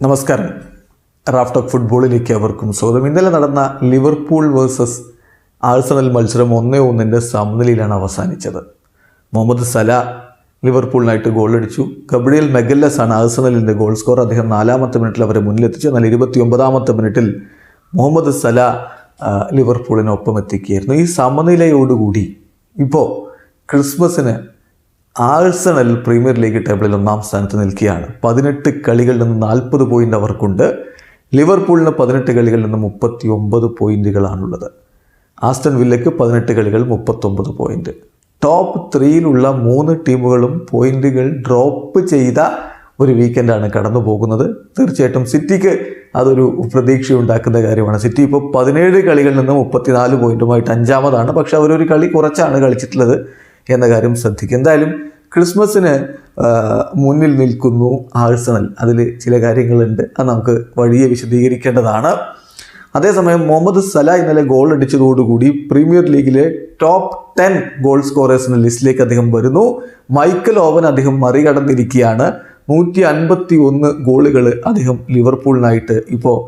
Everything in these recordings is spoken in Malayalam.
നമസ്കാരം. റാഫ്റ്റ് ഓഫ് ഫുട്ബോളിലേക്ക് അവർക്കും സ്വാഗതം. ഇന്നലെ നടന്ന ലിവർപൂൾ വേഴ്സസ് ആഴ്സണൽ മത്സരം ഒന്നേ ഒന്നിന്റെ സമനിലയിലാണ് അവസാനിച്ചത്. മുഹമ്മദ് സല ലിവർപൂളിനായിട്ട് ഗോളടിച്ചു. ഗബ്രിയൽ മെഗല്ലസ് ആണ് ആഴ്സണലിന്റെ ഗോൾ സ്കോർ അദ്ദേഹം നാലാമത്തെ മിനിറ്റിൽ അവരെ മുന്നിലെത്തിച്ചു. എന്നാൽ ഇരുപത്തി ഒമ്പതാമത്തെ മിനിറ്റിൽ മുഹമ്മദ് സല ലിവർപൂളിനൊപ്പം എത്തിക്കുകയായിരുന്നു. ഈ സമനിലയോടുകൂടി ഇപ്പോൾ ക്രിസ്മസിന് ആഴ്സണൽ പ്രീമിയർ ലീഗ് ടേബിളിൽ ഒന്നാം സ്ഥാനത്ത് നിൽക്കുകയാണ്. പതിനെട്ട് കളികളിൽ നിന്ന് നാൽപ്പത് പോയിന്റ് അവർക്കുണ്ട്. ലിവർപൂളിന് പതിനെട്ട് കളികളിൽ നിന്ന് മുപ്പത്തി ഒമ്പത് പോയിന്റുകളാണുള്ളത് ആസ്റ്റൺ വില്ലയ്ക്ക് പതിനെട്ട് കളികൾ മുപ്പത്തൊമ്പത് പോയിന്റ് ടോപ്പ് ത്രീയിലുള്ള മൂന്ന് ടീമുകളും പോയിന്റുകൾ ഡ്രോപ്പ് ചെയ്ത ഒരു വീക്കെൻഡാണ് കടന്നു പോകുന്നത് തീർച്ചയായിട്ടും സിറ്റിക്ക് അതൊരു പ്രതീക്ഷ ഉണ്ടാക്കുന്ന കാര്യമാണ്. സിറ്റി ഇപ്പോൾ പതിനേഴ് കളികളിൽ നിന്ന് മുപ്പത്തിനാല് പോയിന്റുമായിട്ട് അഞ്ചാമതാണ്. പക്ഷേ അവരൊരു കളി കുറച്ചാണ് കളിച്ചിട്ടുള്ളത്. എന്ന കാര്യം ശ്രദ്ധിക്കുക. എന്തായാലും ക്രിസ്മസിന് മുന്നിൽ നിൽക്കുന്നു ആഴ്സണൽ അതിൽ ചില കാര്യങ്ങളുണ്ട്. അത് നമുക്ക് വഴിയെ വിശദീകരിക്കേണ്ടതാണ്. അതേസമയം മുഹമ്മദ് സല ഇന്നലെ ഗോൾ അടിച്ചതോടുകൂടി പ്രീമിയർ ലീഗിലെ ടോപ്പ് ടെൻ ഗോൾ സ്കോറേഴ്സിന് ലിസ്റ്റിലേക്ക് അദ്ദേഹം വരുന്നു. മൈക്കൽ ഓവൻ അദ്ദേഹം മറികടന്നിരിക്കുകയാണ്. നൂറ്റി അൻപത്തി ഒന്ന് ഗോളുകൾ അദ്ദേഹം ലിവർപൂളിനായിട്ട് ഇപ്പോൾ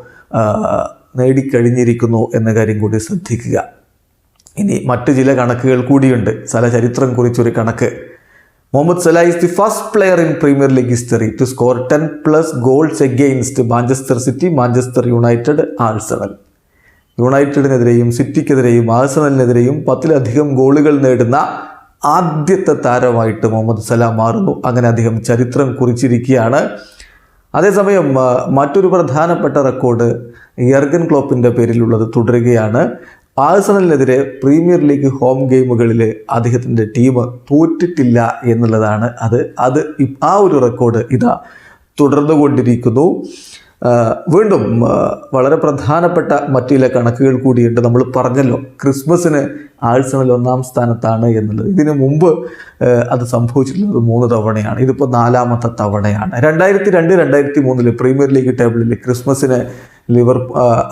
നേടിക്കഴിഞ്ഞിരിക്കുന്നു എന്ന കാര്യം കൂടി ശ്രദ്ധിക്കുക. ഇനി മറ്റ് ചില കണക്കുകൾ കൂടിയുണ്ട്. സല ചരിത്രം കുറിച്ചൊരു കണക്ക്. Mohamed Salah is the first player in premier league history to score ten plus goals against Manchester City Manchester United Arsenal യുണൈറ്റഡിനെതിരെയും സിറ്റിക്കെതിരെയും ആഴ്സണലിനെതിരെയും പത്തിലധികം ഗോളുകൾ നേടുന്ന ആദ്യത്തെ താരമായിട്ട് മുഹമ്മദ് സല മാറുന്നു. അങ്ങനെ അദ്ദേഹം ചരിത്രം കുറിച്ചിരിക്കുകയാണ്. അതേസമയം മറ്റൊരു പ്രധാനപ്പെട്ട റെക്കോർഡ് യർഗൻ ക്ലോപ്പിന്റെ പേരിലുള്ളത് തുടരുകയാണ്. ആഴ്സണലിനെതിരെ പ്രീമിയർ ലീഗ് ഹോം ഗെയിമുകളിൽ അദ്ദേഹത്തിന്റെ ടീം തോറ്റിട്ടില്ല എന്നുള്ളതാണ് അത്. അത് ആ ഒരു റെക്കോർഡ് ഇതാ തുടർന്നുകൊണ്ടിരിക്കുന്നു. വീണ്ടും വളരെ പ്രധാനപ്പെട്ട മറ്റു ചില കണക്കുകൾ കൂടിയുണ്ട്. നമ്മൾ പറഞ്ഞല്ലോ ക്രിസ്മസിന് ആഴ്സണൽ ഒന്നാം സ്ഥാനത്താണ് എന്നുള്ളത്. ഇതിനു മുമ്പ് അത് സംഭവിച്ചിട്ടുള്ളത് മൂന്ന് തവണയാണ്. ഇതിപ്പോൾ നാലാമത്തെ തവണയാണ്. രണ്ടായിരത്തി രണ്ട് രണ്ടായിരത്തി മൂന്നിൽ പ്രീമിയർ ലീഗ് ടേബിളിൽ ക്രിസ്മസിന് ലിവർ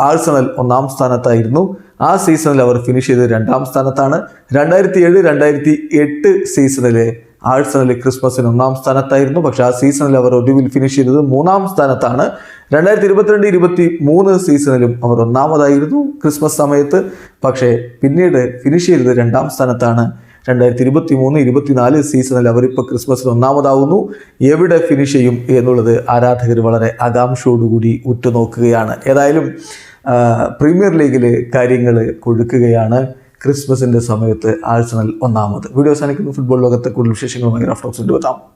ആഴ്സണൽ ഒന്നാം സ്ഥാനത്തായിരുന്നു. ആ സീസണിൽ അവർ ഫിനിഷ് ചെയ്ത് രണ്ടാം സ്ഥാനത്താണ്. രണ്ടായിരത്തി ഏഴ് രണ്ടായിരത്തി എട്ട് സീസണിൽ ആഴ്സണൽ ക്രിസ്മസിന് ഒന്നാം സ്ഥാനത്തായിരുന്നു. പക്ഷെ ആ സീസണിൽ അവർ ഒടുവിൽ ഫിനിഷ് ചെയ്തത് മൂന്നാം സ്ഥാനത്താണ്. രണ്ടായിരത്തി ഇരുപത്തിരണ്ട് ഇരുപത്തി മൂന്ന് സീസണിലും അവർ ഒന്നാമതായിരുന്നു ക്രിസ്മസ് സമയത്ത്. പക്ഷേ പിന്നീട് ഫിനിഷ് ചെയ്തത് രണ്ടാം സ്ഥാനത്താണ്. രണ്ടായിരത്തി ഇരുപത്തി മൂന്ന് ഇരുപത്തിനാല് സീസണിൽ അവരിപ്പോൾ ക്രിസ്മസിൽ ഒന്നാമതാവുന്നു. എവിടെ ഫിനിഷ് ചെയ്യും എന്നുള്ളത് ആരാധകർ വളരെ ആകാംക്ഷയോടുകൂടി ഉറ്റുനോക്കുകയാണ്. ഏതായാലും പ്രീമിയർ ലീഗിൽ കാര്യങ്ങൾ കൊഴുക്കുകയാണ് ക്രിസ്മസിന്റെ സമയത്ത് ആഴ്സണൽ ഒന്നാമത്. വീഡിയോ അവസാനിക്കുന്നു. ഫുട്ബോൾ ലോകത്തെ കൂടുതൽ വിശേഷങ്ങളുമായി റഫ്റ്റോക്സിന്റെ കൊണ്ടുവെത്താം